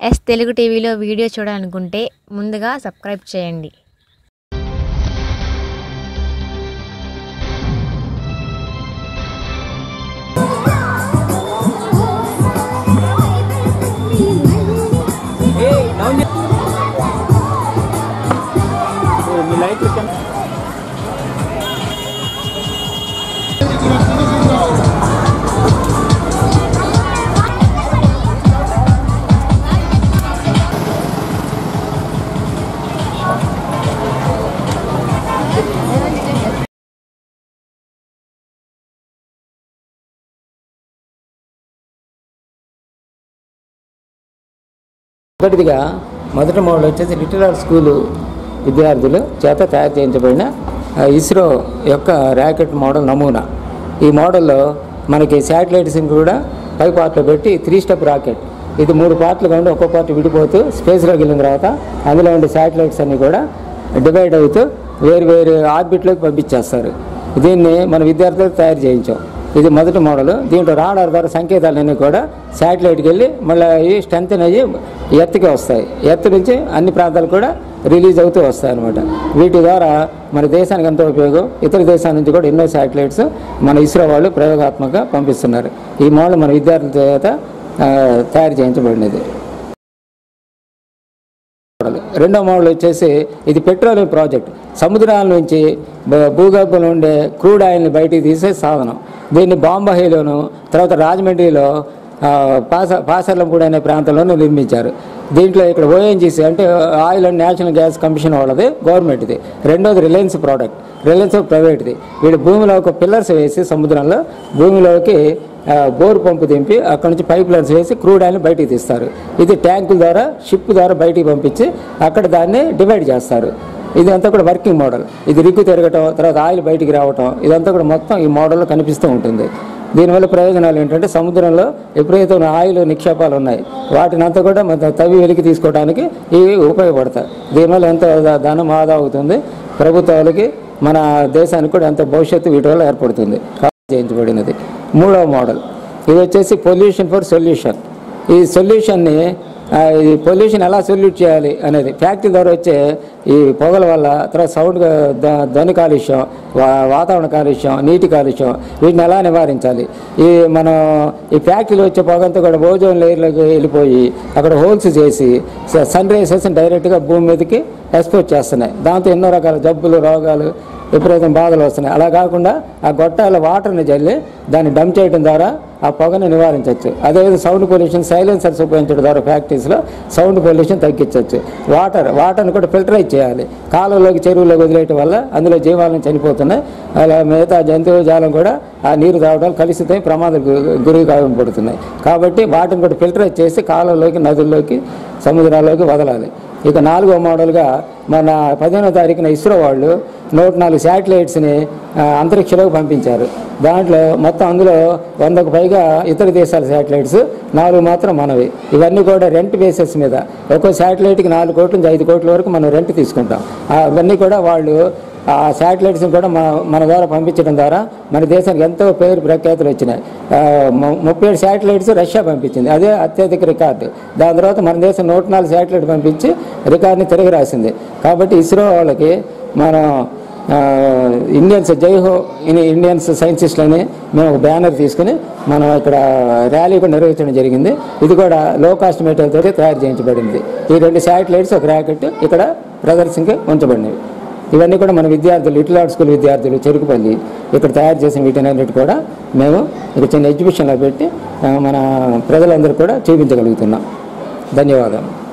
Yes Telugu టీవీలో video చూడాలనుకుంటే ముందుగా సబ్స్క్రైబ్ చేయండి. మీ లైట్ మొదటిదిగా మొదటి మోడల్ వచ్చేసి లిటిల్ ఆర్ట్ స్కూలు విద్యార్థులు చేత తయారు చేయించబడిన ఇస్రో యొక్క ర్యాకెట్ మోడల్ నమూనా. ఈ మోడల్లో మనకి శాటిలైట్స్ని కూడా పై పార్ట్లో పెట్టి త్రీ స్టెప్ రాకెట్. ఇది మూడు పార్ట్లుగా ఉండి ఒక్కో పార్ట్ విడిపోతూ స్పేస్లోకి వెళ్ళిన తర్వాత అందులో ఉండే శాటిలైట్స్ అన్నీ కూడా డివైడ్ అవుతూ వేరు వేరు ఆర్బిట్లోకి పంపించేస్తారు. దీన్ని మన విద్యార్థులకు తయారు చేయించాం. ఇది మొదటి మోడల్. దీంట్లో రాడార్ ద్వారా సంకేతాలన్నీ కూడా శాటిలైట్కి వెళ్ళి మళ్ళీ ఈ స్ట్రెంత్ అయ్యి ఎత్తుకి వస్తాయి. ఎత్తు నుంచి అన్ని ప్రాంతాలు కూడా రిలీజ్ అవుతూ వస్తాయి అనమాట వీటి ద్వారా మన దేశానికి ఎంతో ఉపయోగం? ఇతర దేశాల నుంచి కూడా ఎన్నో శాటిలైట్స్ మన ఇస్రో వాళ్ళు ప్రయోగాత్మకంగా పంపిస్తున్నారు. ఈ మోడల్ మన విద్యార్థుల చేత తయారు చేయించబడినది. రెండో మోడల్ వచ్చేసి ఇది పెట్రోలియం ప్రాజెక్ట్. సముద్రాల నుంచి భూ- భూగర్భంలో ఉండే క్రూడ్ ఆయిల్ని బయటికి తీసే సాధనం. దీన్ని బాంబాయిలోను తర్వాత రాజమండ్రిలో పాస పాసర్లంపూడి అనే ప్రాంతంలోనూ నిర్మించారు. దీంట్లో ఇక్కడ ఓఎన్జీసీ అంటే oil and national gas commission వాళ్ళది గవర్నమెంట్ది. రెండోది రిలయన్స్ ప్రోడక్ట్ రిలయన్స్ ప్రైవేట్ది. వీడు భూమిలో ఒక పిల్లర్స్ వేసి సముద్రంలో భూమిలోకి బోర్ పంపు దింపి అక్కడ నుంచి పైప్ లైన్స్ వేసి క్రూడ్ ఆయిల్ని బయటికి తీస్తారు. ఇది ట్యాంకుల ద్వారా షిప్ ద్వారా బయటికి పంపించి అక్కడ దాన్ని డివైడ్ చేస్తారు. ఇదంతా కూడా వర్కింగ్ మోడల్. ఇది రిక్కు తిరగటం తర్వాత ఆయిల్ బయటికి రావటం ఇదంతా కూడా మొత్తం ఈ మోడల్లో కనిపిస్తూ ఉంటుంది. దీనివల్ల ప్రయోజనాలు ఏంటంటే సముద్రంలో ఎప్పుడైతే ఆయిల్ నిక్షేపాలు ఉన్నాయి వాటిని అంతా కూడా మన తవ్వి వెలికి తీసుకోవడానికి ఇవి ఉపయోగపడతాయి. దీనివల్ల ఎంతో ధనం ఆదా అవుతుంది ప్రభుత్వాలకి మన దేశానికి కూడా ఎంతో భవిష్యత్తు వీటి వల్ల ఏర్పడుతుంది. చేయించబడినది మూడవ మోడల్. ఇది వచ్చేసి పొల్యూషన్ ఫర్ సొల్యూషన్. ఈ సొల్యూషన్ని ఈ పొల్యూషన్ ఎలా సొల్యూట్ చేయాలి అనేది. ఫ్యాక్టరీ ద్వారా వచ్చే ఈ పొగల వల్ల తర్వాత సౌండ్ ధ్వని కాలుష్యం వా- వాతావరణ కాలుష్యం నీటి కాలుష్యం వీటిని ఎలా నివారించాలి? ఈ మనం ఈ ఫ్యాక్టరీలో వచ్చే పొగంతా కూడా ఓజోన్ లేయర్లోకి వెళ్ళిపోయి అక్కడ హోల్స్ చేసి సన్ రేసెస్ డైరెక్ట్గా భూమి మీదకి ఎక్స్పోర్ట్ చేస్తున్నాయి. దాంతో ఎన్నో రకాల జబ్బులు రోగాలు విపరీతం బాధలు వస్తున్నాయి. అలా కాకుండా ఆ గొట్టాల వాటర్ని జల్లి దాన్ని డంప్ చేయడం ద్వారా ఆ పొగను నివారించవచ్చు. అదేవిధంగా సౌండ్ పొల్యూషన్ సైలెన్సర్స్ ఉపయోగించడం ద్వారా ఫ్యాక్టరీస్లో సౌండ్ పొల్యూషన్ తగ్గించవచ్చు. వాటర్ వాటర్ని కూడా ఫిల్టరైజ్ చేయాలి. కాలువలోకి చెరువులోకి వదిలేయటం వల్ల అందులో జీవాలను చనిపోతున్నాయి. అలా మిగతా జంతువు జాలం కూడా ఆ నీరు తాగడం కలిసితే ప్రమాదం గురి పడుతున్నాయి. కాబట్టి వాటిని కూడా ఫిల్టరైజ్ చేసి కాలువలోకి నదుల్లోకి సముద్రాల్లోకి వదలాలి. ఇక నాలుగో మోడల్గా మన పదిహేనో తారీఖున ఇస్రో వాళ్ళు నూట నాలుగు శాటిలైట్స్ని అంతరిక్షలోకి పంపించారు. దాంట్లో మొత్తం అందులో వందకు పైగా ఇతర దేశాల శాటిలైట్స్ నాలుగు మాత్రం మనవి. ఇవన్నీ కూడా రెంట్ బేసిస్ మీద. ఒక్కో శాటిలైట్కి నాలుగు కోట్ల నుంచి ఐదు కోట్ల వరకు మనం రెంట్ తీసుకుంటాం. అవన్నీ కూడా వాళ్ళు ఆ శాటిలైట్స్ని కూడా మన మన ద్వారా పంపించడం ద్వారా మన దేశానికి ఎంతో పేరు ప్రఖ్యాతులు వచ్చినాయి. ముప్పై ఏడు శాటిలైట్స్ రష్యా పంపించింది. అదే అత్యధిక రికార్డు. దాని తర్వాత మన దేశం నూట నాలుగు శాటిలైట్ పంపించి రికార్డుని తిరిగి రాసింది. కాబట్టి ఇస్రో వాళ్ళకి మనం ఇండియన్స్ జైహో ఇన్ ఇండియన్స్ సైంటిస్ట్లని మేము ఒక బ్యానర్ తీసుకుని మనం ఇక్కడ ర్యాలీ కూడా నిర్వహించడం జరిగింది. ఇది కూడా లో కాస్ట్ మెటీరియల్ తోటి తయారు చేయించబడింది. ఈ రెండు శాటిలైట్స్ ఒక ర్యాకెట్ ఇక్కడ ప్రదర్శనకి ఉంచబడినవి. ఇవన్నీ కూడా మన విద్యార్థులు లిటిల్ ఆర్ట్ స్కూల్ విద్యార్థులు చెరుకుపల్లి ఇక్కడ తయారు చేసిన వీటినన్నిటి కూడా మేము ఇక్కడ చిన్న ఎగ్జిబిషన్లో పెట్టి మన ప్రజలందరూ కూడా చూపించగలుగుతున్నాం. ధన్యవాదాలు.